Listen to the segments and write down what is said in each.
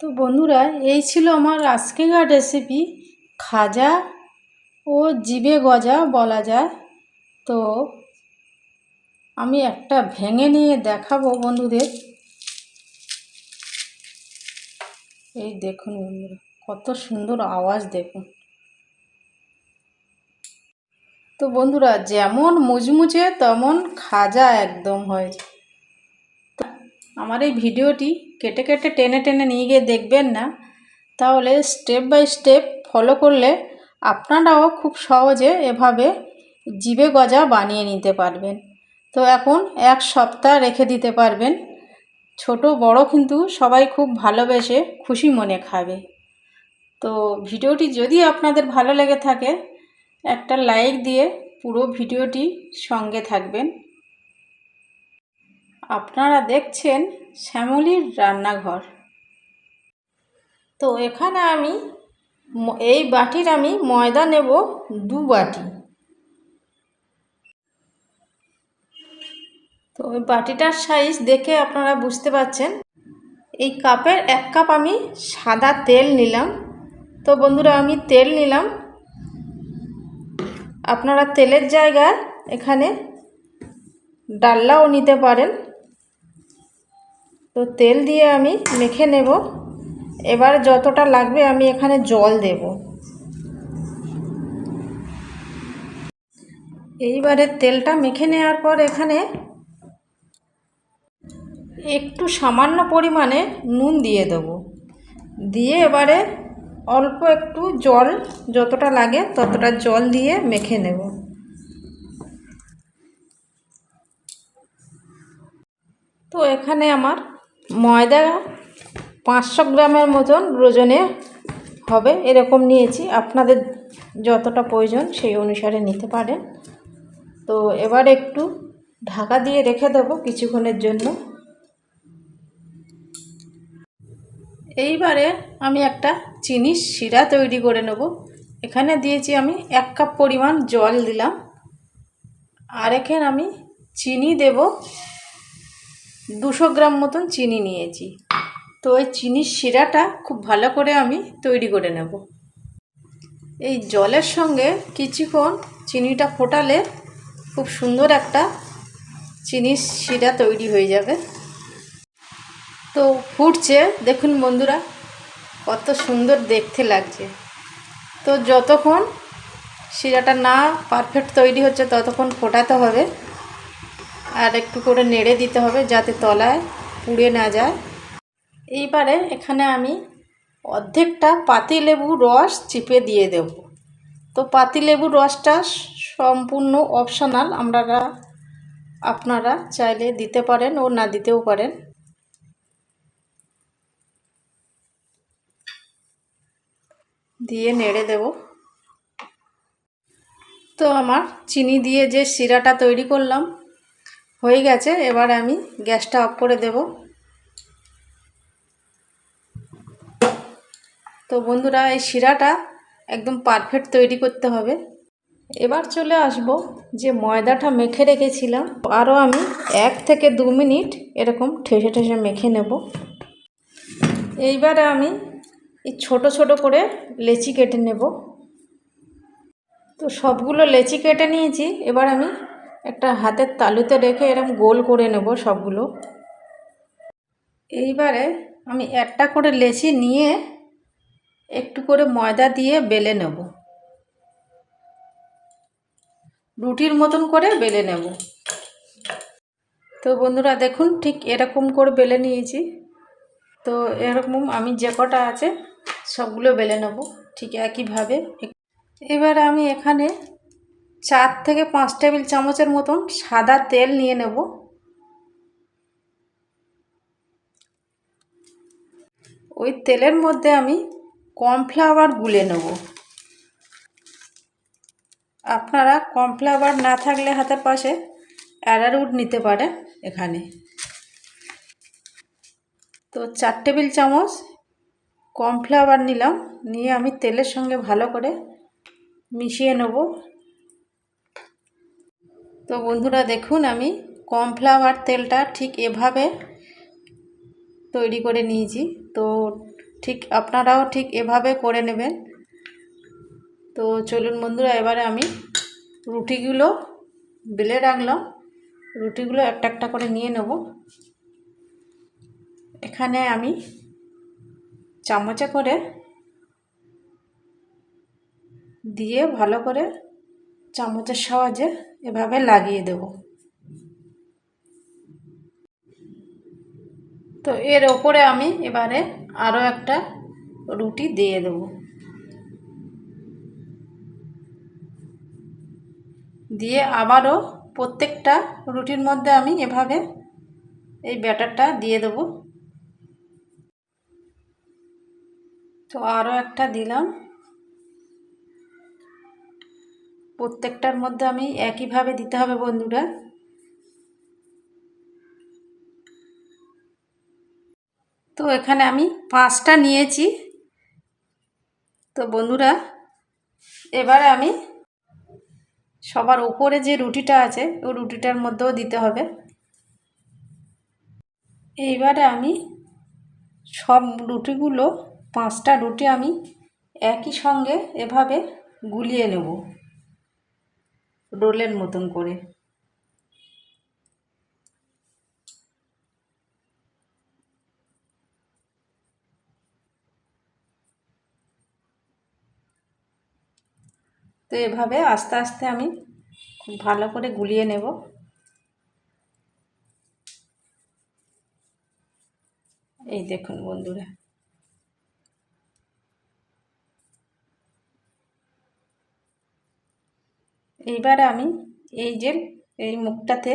তো বন্ধুরা, এই ছিল আমার আজকেকার রেসিপি খাজা ও জিবে গজা বলা যায়। তো আমি একটা ভেঙে নিয়ে দেখাবো বন্ধুদের। এই দেখুন বন্ধুরা, কত সুন্দর আওয়াজ দেখুন। তো বন্ধুরা, যেমন মুচমুচে তেমন খাজা একদম হয়েছে আমার এই ভিডিওটি কেটে কেটে টেনে টেনে নিয়ে গিয়ে দেখবেন না। তাহলে স্টেপ বাই স্টেপ ফলো করলে আপনারাও খুব সহজে এভাবে জিবে গজা বানিয়ে নিতে পারবেন। তো এখন এক সপ্তাহ রেখে দিতে পারবেন। ছোট, বড় কিন্তু সবাই খুব ভালোবেসে খুশি মনে খাবে। তো ভিডিওটি যদি আপনাদের ভালো লেগে থাকে, একটা লাইক দিয়ে পুরো ভিডিওটি সঙ্গে থাকবেন। আপনারা দেখছেন শ্যামলির রান্নাঘর। তো এখানে আমি এই বাটির আমি ময়দা নেব দু বাটি। তো ওই বাটিটার সাইজ দেখে আপনারা বুঝতে পাচ্ছেন এই কাপের এক কাপ আমি সাদা তেল নিলাম। তো বন্ধুরা, আমি তেল নিলাম। আপনারা তেলের জায়গায় এখানে ডাল্লাও নিতে পারেন। তো তেল দিয়ে আমি মেখে নেব। এবার যতটা লাগবে আমি এখানে জল দেব। এইবারে তেলটা মেখে নেওয়ার পর এখানে একটু সামান্য পরিমাণে নুন দিয়ে দেবো। দিয়ে এবারে অল্প একটু জল যতটা লাগে ততটা জল দিয়ে মেখে নেব। তো এখানে আমার ময়দা পাঁচশো গ্রামের মতন ওজনে হবে, এরকম নিয়েছি। আপনাদের যতটা প্রয়োজন সেই অনুসারে নিতে পারেন। তো এবার একটু ঢাকা দিয়ে রেখে দেবো কিছুক্ষণের জন্য। এইবারে আমি একটা চিনির শিরা তৈরি করে নেব। এখানে দিয়েছি আমি এক কাপ পরিমাণ জল দিলাম। আর এখানে আমি চিনি দেব দুশো গ্রাম মতন চিনি নিয়েছি। তো ওই চিনির শিরাটা খুব ভালো করে আমি তৈরি করে নেব। এই জলের সঙ্গে কিছুক্ষণ চিনিটা ফোটালে খুব সুন্দর একটা চিনির শিরা তৈরি হয়ে যাবে। তো ফুটছে, দেখুন বন্ধুরা, কত সুন্দর দেখতে লাগছে। তো যতক্ষণ শিরাটা না পারফেক্ট তৈরি হচ্ছে, ততক্ষণ ফোটাতে হবে। আর একটু করে নেড়ে দিতে হবে যাতে তলায় পুড়ে না যায়। এইবারে এখানে আমি অর্ধেকটা পাতিলেবু রস চিপে দিয়ে দেব। তো পাতিলেবুর রসটা সম্পূর্ণ অপশনাল আমরা আপনারা চাইলে দিতে পারেন ও না দিতেও পারেন। দিয়ে নেড়ে দেব। তো আমার চিনি দিয়ে যে শিরাটা তৈরি করলাম হয়ে গেছে, এবার আমি গ্যাসটা অফ করে দেব। তো বন্ধুরা, এই শিরাটা একদম পারফেক্ট তৈরি করতে হবে। এবার চলে আসব যে ময়দাটা মেখে রেখেছিলাম। আরও আমি এক থেকে দু মিনিট এরকম ঠেসে ঠেসে মেখে নেব। এইবারে আমি এই ছোট ছোট করে লেচি কেটে নেব। তো সবগুলো লেচি কেটে নিয়েছি, এবার আমি একটা হাতের তালুতে রেখে এরকম গোল করে নেব সবগুলো। এইবারে আমি একটা করে লেচি নিয়ে একটু করে ময়দা দিয়ে বেলে নেব। রুটির মতন করে বেলে নেব। তো বন্ধুরা দেখুন, ঠিক এরকম করে বেলে নিয়েছি। তো এরকম আমি যে কটা আছে সবগুলো বেলে নেব, ঠিক একইভাবে। এবার আমি এখানে চার থেকে পাঁচ টেবিল চামচের মতন সাদা তেল নিয়ে নেব। ওই তেলের মধ্যে আমি কর্নফ্লাওয়ার গুলে নেব। আপনারা কর্নফ্লাওয়ার না থাকলে হাতের পাশে অ্যারারুট নিতে পারেন এখানে। তো চার টেবিল চামচ কর্নফ্লাওয়ার নিলাম, নিয়ে আমি তেলের সঙ্গে ভালো করে মিশিয়ে নেব। তো বন্ধুরা দেখুন আমি কর্নফ্লাওয়ার তেলটা ঠিক এভাবে তৈরি করে নিয়েছি। তো ঠিক আপনারাও ঠিক এভাবে করে নেবেন। তো চলুন বন্ধুরা, এবারে আমি রুটিগুলো বেলে রাখলাম। রুটিগুলো একটা একটা করে নিয়ে নেব। এখানে আমি চামচে করে দিয়ে ভালো করে চামচের সাহায্যে এভাবে লাগিয়ে দেব। তো এর ওপরে আমি এবারে আরও একটা রুটি দিয়ে দেব। দিয়ে আবারও প্রত্যেকটা রুটির মধ্যে আমি এভাবে এই ব্যাটারটা দিয়ে দেব। তো আরও একটা দিলাম। প্রত্যেকটার মধ্যে আমি একইভাবে দিতে হবে বন্ধুরা। তো এখানে আমি পাঁচটা নিয়েছি। তো বন্ধুরা, এবারে আমি সবার উপরে যে রুটিটা আছে, ওই রুটিটার মধ্যেও দিতে হবে। এইবারে আমি সব রুটিগুলো, পাঁচটা রুটি আমি একই সঙ্গে এভাবে গুলিয়ে নেব। রোলের মতন করে। তো এভাবে আস্তে আস্তে আমি খুব ভালো করে গুলিয়ে নেব। এই দেখুন বন্ধুরা। এইবারে আমি এই যে এই মুখটাতে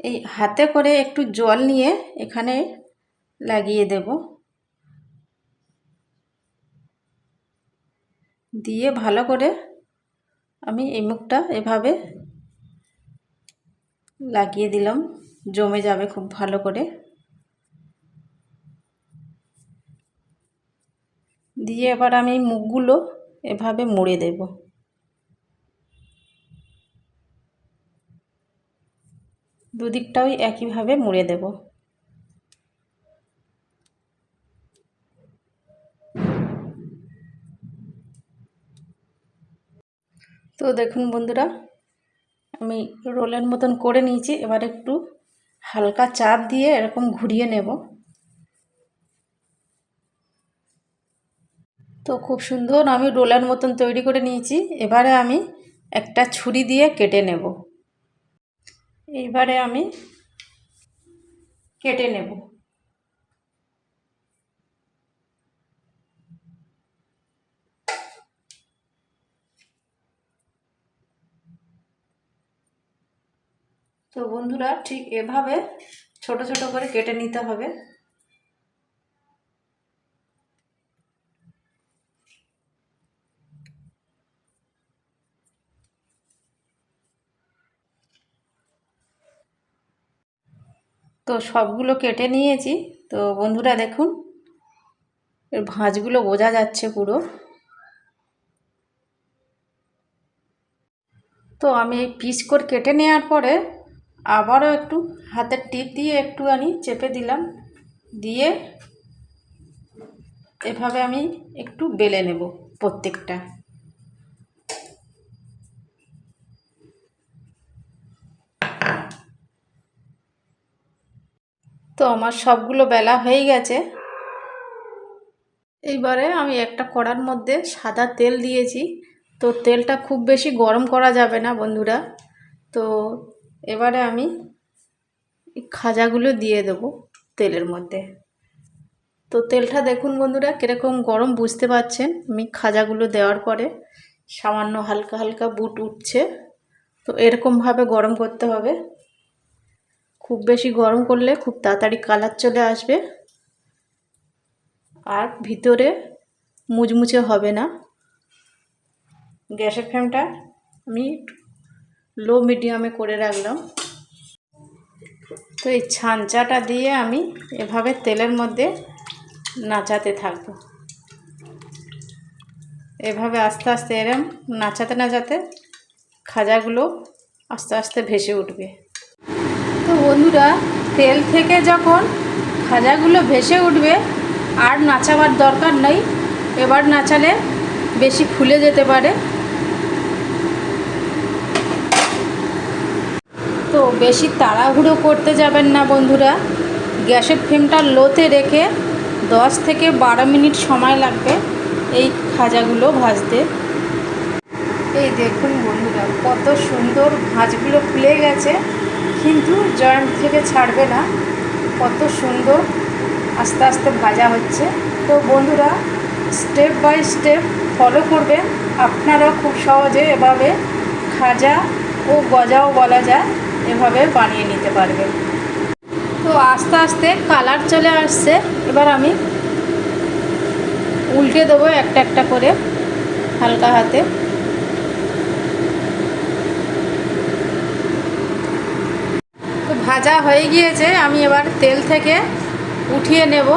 এই হাতে করে একটু জল নিয়ে এখানে লাগিয়ে দেব। দিয়ে ভালো করে আমি এই মুখটা এভাবে লাগিয়ে দিলাম, জমে যাবে খুব ভালো করে। দিয়ে এবার আমি মুখগুলো এভাবে মুড়ে দেব। দুদিকটাও একইভাবে মুড়ে দেব। তো দেখুন বন্ধুরা, আমি রোলের মতন করে নিয়েছি, এবার একটু হালকা চাপ দিয়ে এরকম ঘুরিয়ে নেব। তো খুব সুন্দর আমি রোলার মতন তৈরি করে নিয়েছি। এবারে আমি একটা ছুরি দিয়ে কেটে নেব। এইবারে আমি কেটে নেব। তো বন্ধুরা ঠিক এভাবে ছোট ছোট করে কেটে নিতে হবে। তো সবগুলো কেটে নিয়েছি। তো বন্ধুরা দেখুন, এর ভাঁজগুলো বোঝা যাচ্ছে পুরো। তো আমি এই পিস করে কেটে নেওয়ার পরে আবারও একটু হাতের টিপ দিয়ে একটুখানি চেপে দিলাম। দিয়ে এভাবে আমি একটু বেলে নেব প্রত্যেকটা। তো আমার সবগুলো বেলা হয়ে গেছে। এইবারে আমি একটা কড়ার মধ্যে সাদা তেল দিয়েছি। তো তেলটা খুব বেশি গরম করা যাবে না বন্ধুরা। তো এবারে আমি খাজাগুলো দিয়ে দেবো তেলের মধ্যে। তো তেলটা দেখুন বন্ধুরা, কীরকম গরম বুঝতে পারছেন আমি খাজাগুলো দেওয়ার পরে সামান্য হালকা হালকা বুট উঠছে। তো এরকমভাবে গরম করতে হবে। খুব বেশি গরম করলে খুব তাড়াতাড়ি কালার চলে আসবে। আর ভিতরে মুচমুচে হবে না। গ্যাসের ফ্লেমটা আমি লো মিডিয়ামে করে রাখলাম। তো এই ছাঁচাটা দিয়ে আমি এভাবে তেলের মধ্যে নাচাতে থাকব। এভাবে আস্তে আস্তে এরম নাচাতে নাচাতে খাজাগুলো আস্তে আস্তে ভেসে উঠবে। তো বন্ধুরা, তেল থেকে যখন খাজাগুলো ভেসে উঠবে, আর নাচাবার দরকার নেই, এবার নাচালে বেশি ফুলে যেতে পারে। তো বেশি তাড়াহুড়ো করতে যাবেন না বন্ধুরা, গ্যাসের ফ্লেমটা লোতে রেখে দশ থেকে বারো মিনিট সময় লাগবে এই খাজাগুলো ভাজতে। এই দেখুন বন্ধুরা, কত সুন্দর ভাঁজগুলো ফুলে গেছে। কিন্তু জয়েন্ট থেকে ছাড়বে না। কত সুন্দর, আস্তে আস্তে ভাজা হচ্ছে। তো বন্ধুরা স্টেপ বাই স্টেপ ফলো করবেন। আপনারা খুব সহজে এভাবে খাজা ও গজাও বলা যায়, এভাবে বানিয়ে নিতে পারবেন। তো আস্তে আস্তে কালার চলে আসছে। এবার আমি উল্টে দেবো একটা একটা করে হালকা হাতে তো ভাজা হয়ে গিয়েছে, আমি এবার তেল থেকে উঠিয়ে নেব।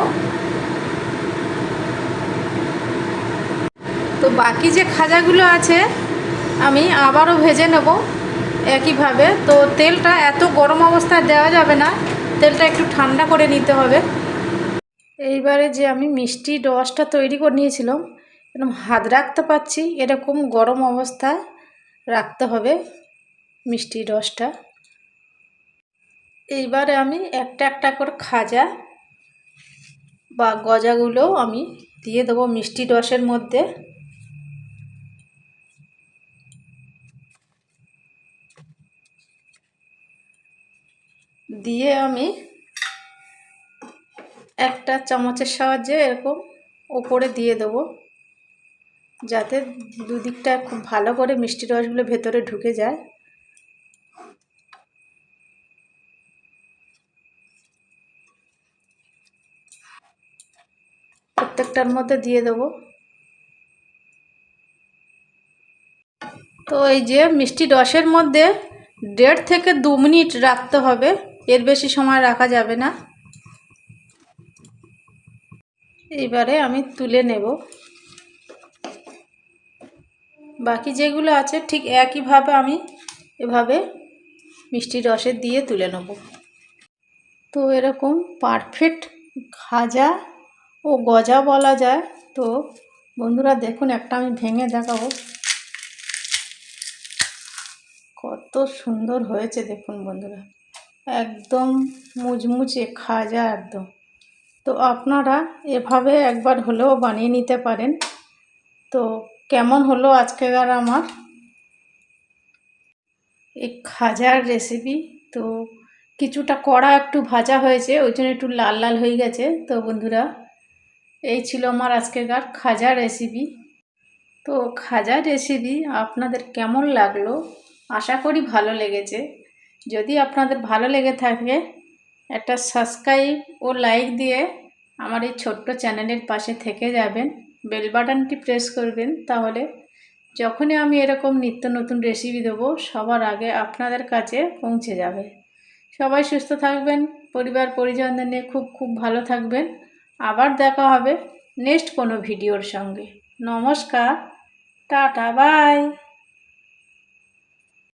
তো বাকি যে খাজাগুলো আছে, আমি আবারও ভেজে নেব একইভাবে। তো তেলটা এত গরম অবস্থায় দেওয়া যাবে না, তেলটা একটু ঠান্ডা করে নিতে হবে। এইবারে যে আমি মিষ্টি রসটা তৈরি করে নিয়েছিলাম, এরকম হাত রাখতে পারছি, এরকম গরম অবস্থায় রাখতে হবে মিষ্টি রসটা এইবারে আমি একটা একটা করে খাজা বা গজাগুলো আমি দিয়ে দেবো মিষ্টি রসের মধ্যে। দিয়ে আমি একটা চামচের সাহায্যে এরকম ওপরে দিয়ে দেবো, যাতে দুদিকটা খুব ভালো করে মিষ্টি রসগুলো ভেতরে ঢুকে যায়। প্রত্যেকটার মধ্যে দিয়ে দেবো। তো এই যে মিষ্টি রসের মধ্যে দেড় থেকে দু মিনিট রাখতে হবে, এর বেশি সময় রাখা যাবে না। এইবারে আমি তুলে নেব। বাকি যেগুলো আছে ঠিক একইভাবে আমি এভাবে মিষ্টি রসের দিয়ে তুলে নেব। তো এরকম পারফেক্ট খাজা ও গজা বলা যায়। তো বন্ধুরা দেখুন, একটা আমি ভেঙে দেখাবো। কত সুন্দর হয়েছে দেখুন বন্ধুরা। একদম মুচমুচে, খাজা একদম। তো আপনারা এভাবে একবার হলেও বানিয়ে নিতে পারেন। তো কেমন হলো আজকেকার আমার? এই খাজার রেসিপি তো কিছুটা কড়া একটু ভাজা হয়েছে, ওই জন্য একটু লাল লাল হয়ে গেছে। তো বন্ধুরা এই ছিল আমার আজকেকার খাজা রেসিপি তো খাজা রেসিপি আপনাদের কেমন লাগল? আশা করি ভালো লেগেছে। যদি আপনাদের ভালো লেগে থাকে, একটা সাবস্ক্রাইব ও লাইক দিয়ে আমার এই ছোট্ট চ্যানেলের পাশে থেকে যাবেন। বেল বাটনটি প্রেস করবেন তাহলে যখনই আমি এরকম নিত্য নতুন রেসিপি দেবো, সবার আগে আপনাদের কাছে পৌঁছে যাবে। সবাই সুস্থ থাকবেন পরিবার পরিজনদের নিয়ে খুব খুব ভালো থাকবেন। আবার দেখা হবে নেক্সট কোনো ভিডিওর সঙ্গে। নমস্কার টাটা বাই।